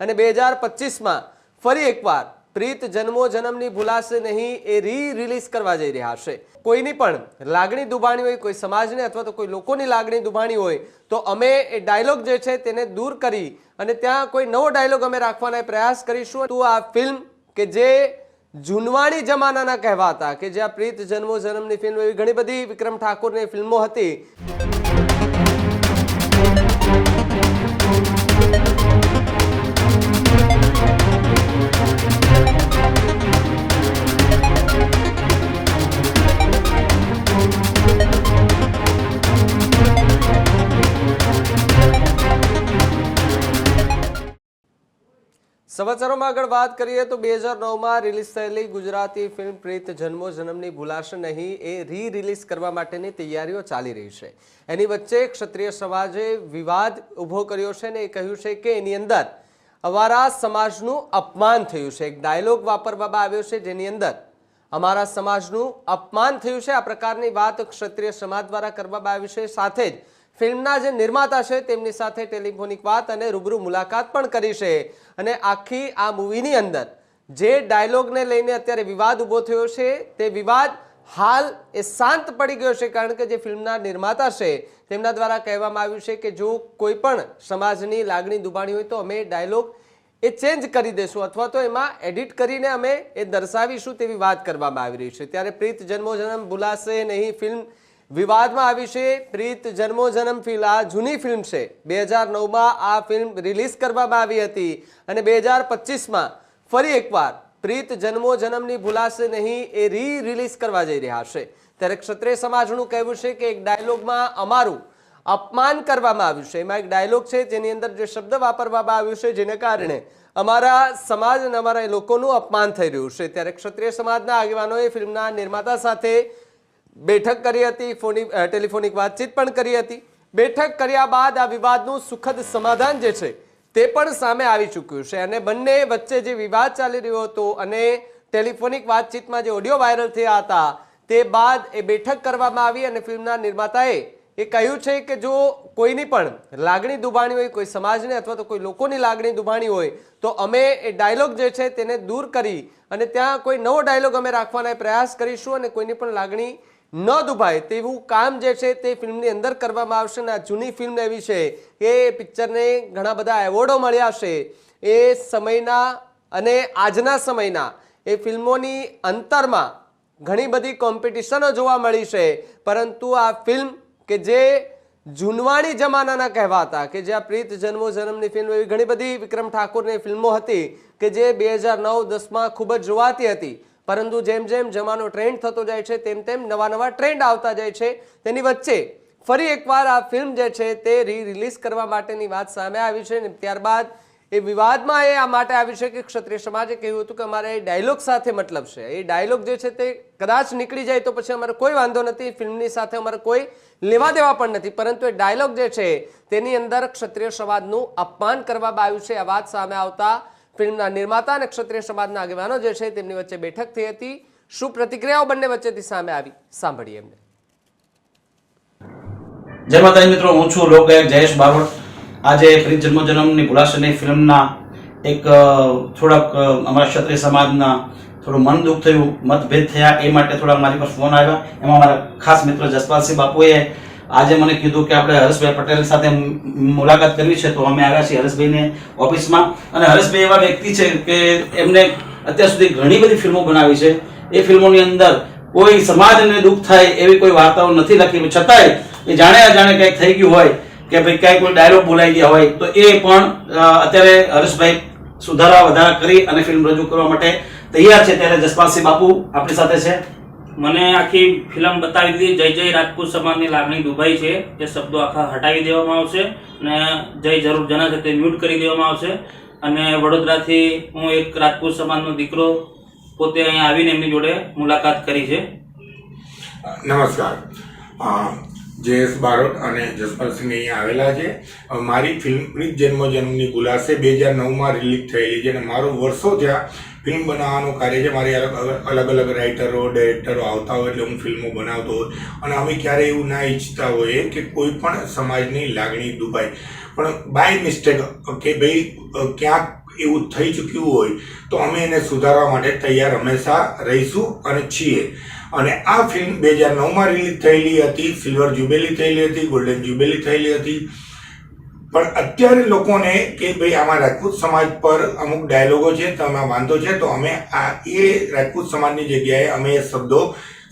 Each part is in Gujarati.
અને બે હજાર પચીસમાં ફરી એકવાર પ્રીત જન્મો જન્મની ભૂલાશે નહીં એ રી રિલીઝ કરવા જઈ રહ્યા છે. કોઈની પણ લાગણી દુભાણી હોય, કોઈ સમાજને અથવા તો કોઈ લોકોની લાગણી દુભાણી હોય, તો અમે એ ડાયલોગ જે છે તેને દૂર કરી અને ત્યાં કોઈ નવો ડાયલોગ અમે રાખવાના પ્રયાસ કરીશું. તો આ ફિલ્મ કે જે જૂનવાણી જમાનાના કહેવાતા, કે જ્યાં પ્રીત જન્મો જન્મની ફિલ્મ એવી ઘણી બધી વિક્રમ ઠાકોરની ફિલ્મો હતી. સમાચારોમાં આગળ વાત કરીએ તો બે હજાર નવમાં રિલીઝ થયેલી ગુજરાતી ફિલ્મ પ્રીત જન્મો જન્મની ભૂલાશે નહીં એ રી રિલીઝ કરવા માટેની તૈયારીઓ ચાલી રહી છે. એની વચ્ચે ક્ષત્રિય સમાજે વિવાદ ઊભો કર્યો છે ને એ કહ્યું છે કે એની અંદર અમારા સમાજનું અપમાન થયું છે. એક ડાયલોગ વાપરવામાં આવ્યો છે જેની અંદર અમારા સમાજનું અપમાન થયું છે. આ પ્રકારની વાત ક્ષત્રિય સમાજ દ્વારા કરવામાં આવી છે. સાથે જ ફિલ્મના જે નિર્માતા છે, તેમની સાથે ટેલિફોનિક વાત અને રૂબરૂ મુલાકાત પણ કરી છે. અને આખી આ મૂવીની અંદર જે ડાયલોગને લઈને અત્યારે વિવાદ ઊભો થયો છે, તે વિવાદ હાલ એ શાંત પડી ગયો છે, કારણ કે જે ફિલ્મના નિર્માતા છે, તેમના દ્વારા કહેવામાં આવ્યું છે કે જો કોઈ પણ સમાજની લાગણી દુભાણી હોય તો અમે ડાયલોગ એ ચેન્જ કરી દેશું અથવા તો એમાં એડિટ કરીને અમે એ દર્શાવીશું તેવી વાત કરવામાં આવી રહી છે. ત્યારે પ્રીત જન્મો જન્મ ભૂલાશે નહીં, ફિલ્મ વિવાદમાં આવી છે. પ્રીત જન્મો જન્મ ફિલ્મ આ જૂની ફિલ્મ છે. બે હજાર નવમાં આ ફિલ્મ રિલીઝ કરવામાં આવી હતી અને બે હજાર પચીસમાં ફરી એકવાર પ્રીત જન્મો જન્મની ભૂલાશે નહીં એ રી રિલીઝ કરવા જઈ રહ્યા છે. ત્યારે ક્ષત્રિય સમાજનું કહેવું છે કે એક ડાયલોગમાં અમારું અપમાન કરવામાં આવ્યું છે. એમાં એક ડાયલોગ છે જેની અંદર જે શબ્દ વાપરવામાં આવ્યું છે જેને કારણે અમારા સમાજ અને અમારા લોકોનું અપમાન થઈ રહ્યું છે. ત્યારે ક્ષત્રિય સમાજના આગેવાનોએ ફિલ્મના નિર્માતા સાથે બેઠક કરી હતી, ફોની ટેલિફોનિક વાતચીત પણ કરી હતી. બેઠક કર્યા બાદ આ વિવાદનું સુખદ સમાધાન જે છે તે પણ સામે આવી ચૂક્યું છે. અને બંને વચ્ચે જે વિવાદ ચાલી રહ્યો હતો અને ટેલિફોનિક વાતચીતમાં જે ઓડિયો વાયરલ થયા હતા, તે બાદ એ બેઠક કરવામાં આવી અને ફિલ્મના નિર્માતાએ એ કહ્યું છે કે જો કોઈની પણ લાગણી દુભાણી હોય, કોઈ સમાજને અથવા તો કોઈ લોકોની લાગણી દુભાણી હોય, તો અમે એ ડાયલોગ જે છે તેને દૂર કરી અને ત્યાં કોઈ નવો ડાયલોગ અમે રાખવાના પ્રયાસ કરીશું અને કોઈની પણ લાગણી ન દુભાય તેવું કામ જે છે તે ફિલ્મની અંદર કરવામાં આવશે અને આ જૂની ફિલ્મ એવી છે કે પિક્ચરને ઘણા બધા એવોર્ડો મળ્યા છે. એ સમયના અને આજના સમયના એ ફિલ્મોની અંતરમાં ઘણી બધી કોમ્પિટિશનો જોવા મળી છે. પરંતુ આ ફિલ્મ કે જે જૂનવાણી જમાનાના કહેવાતા, કે જ્યાં પ્રીત જન્મો જન્મની ફિલ્મ એવી ઘણી બધી વિક્રમ ઠાકોરની ફિલ્મો હતી, કે જે બે હજાર નવ દસમાં ખૂબ જ જોવાતી હતી. પરંતુ જેમ જેમ જમાનો ટ્રેન્ડ થતો જાય છે, તેમ તેમ નવા નવા ટ્રેન્ડ આવતા જાય છે. તેની વચ્ચે ફરી એકવાર આ ફિલ્મ જે છે, તે રી રિલીઝ કરવા માટેની વાત સામે આવી છે ત્યારબાદ એ વિવાદમાં એ આ માટે આવી છે કે ક્ષત્રિય સમાજે કહ્યું હતું કે અમારે એ ડાયલોગ સાથે મતલબ છે. એ ડાયલોગ જે છે, તે કદાચ નીકળી જાય તો પછી અમારે કોઈ વાંધો નથી ફિલ્મની સાથે અમારે કોઈ લેવા દેવા પણ નથી. પરંતુ એ ડાયલોગ જે છે, તેની અંદર ક્ષત્રિય સમાજનું અપમાન કરવામાં આવ્યું છે. આ વાત સામે આવતા ફિલ્મના નિર્માતા અને ક્ષત્રિય સમાજના આગેવાનો જે છે તેમની વચ્ચે બેઠક થઈ હતી. શું પ્રતિક્રિયાઓ બંને વચ્ચેથી સામે આવી? સાંભળીએ એમને. જય મિત્રો, હું છું લોકગાયક જયેશ બારોટ. આજે પ્રિત જન્મ ભુલાશની ભૂલાશની ફિલ્મના એક થોડાક અમારા ક્ષત્રિય સમાજના થોડું મન દુઃખ થયું, મતભેદ થયા એ માટે થોડા મારી પર ફોન આવ્યા. એમાં મારા ખાસ મિત્ર જસપાલસિંહ બાપુએ આજે મને કીધું કે આપણે હરેશભાઈ પટેલ સાથે મુલાકાત કરવી છે, તો અમે આવ્યા છીએ હર્ષભાઈને ઓફિસમાં. અને હર્ષભાઈ એવા વ્યક્તિ છે કે એમને અત્યાર સુધી ઘણી બધી ફિલ્મો બનાવી છે. એ ફિલ્મોની અંદર કોઈ સમાજને દુઃખ થાય એવી કોઈ વાર્તાઓ નથી લખી. છતાંય એ જાણે અજાણે કંઈક થઈ ગયું હોય કે ભાઈ ક્યાંય કોઈ ડાયલોગ બોલાઈ ગયા હોય, તો એ પણ અત્યારે હરેશભાઈ સુધારા વધારા કરી અને ફિલ્મ રજૂ કરવા માટે તૈયાર છે. ત્યારે જસપાલસિંહ બાપુ આપણી સાથે છે. મને આખી ફિલ્મ બતાવી દીધી. જય જય રાજપૂત સમાજની લાગણી દુભાઈ છે. એ શબ્દો આખા હટાવી દેવામાં આવશે અને જય જરૂર જના છે તે મ્યુટ કરી દેવામાં આવશે. અને વડોદરાથી હું એક રાજપૂત સમાજનો દીકરો પોતે અહીંયા આવીને એમની જોડે મુલાકાત કરી છે. નમસ્કાર. જયેશ બારોટ અને જસપાલસિંહ અહીંયા આવેલા છે. મારી ફિલ્મ પ્રીત જન્મજન્મની ગુલાસે બે હજાર નવમાં રિલીઝ થયેલી છે અને મારું વર્ષો ત્યાં ફિલ્મ બનાવવાનું કાર્ય છે. મારી અલગ અલગ અલગ રાઇટરો, ડાયરેક્ટરો આવતા હોય એટલે હું ફિલ્મો બનાવતો હોય અને અમે ક્યારેય એવું ના ઈચ્છતા હોઈએ કે કોઈ પણ સમાજની લાગણી દુભાય. પણ બાય મિસ્ટેક કે ભાઈ ક્યાંક એવું થઈ ચૂક્યું હોય તો અમે એને સુધારવા માટે તૈયાર હંમેશા રહીશું અને છીએ. અને આ ફિલ્મ બે હજાર નવમાં રિલીઝ થયેલી હતી સિલ્વર જ્યુબેલી થયેલી હતી ગોલ્ડન જ્યુબેલી થયેલી હતી. પણ અત્યારે લોકોને કે ભાઈ આમાં રાજપૂત સમાજ પર અમુક ડાયલોગો છે, તો આમાં વાંધો છે, તો અમે આ એ રાજપૂત સમાજની જગ્યાએ અમે એ શબ્દો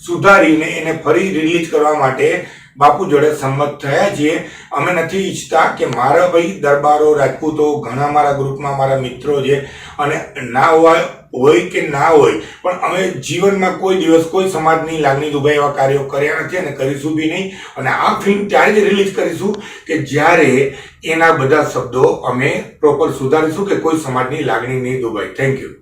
સુધારીને એને ફરી રિલીઝ કરવા માટે બાપુ જોડે સંમત થયા છીએ. અમે નથી ઈચ્છતા કે મારા ભાઈ દરબારો રાજપૂતો, ઘણા મારા ગ્રુપમાં મારા મિત્રો છે, અને ના હોય હોય કે ના હોય, પણ અમે જીવનમાં કોઈ દિવસ કોઈ સમાજની લાગણી દુભાઈ એવા કાર્યો કર્યા નથી અને કરીશું બી નહીં. અને આ ફિલ્મ ત્યારે જ રિલીઝ કરીશું કે જ્યારે એના બધા શબ્દો અમે પ્રોપર સુધારીશું કે કોઈ સમાજની લાગણી નહીં દુભાઈ થેન્ક યુ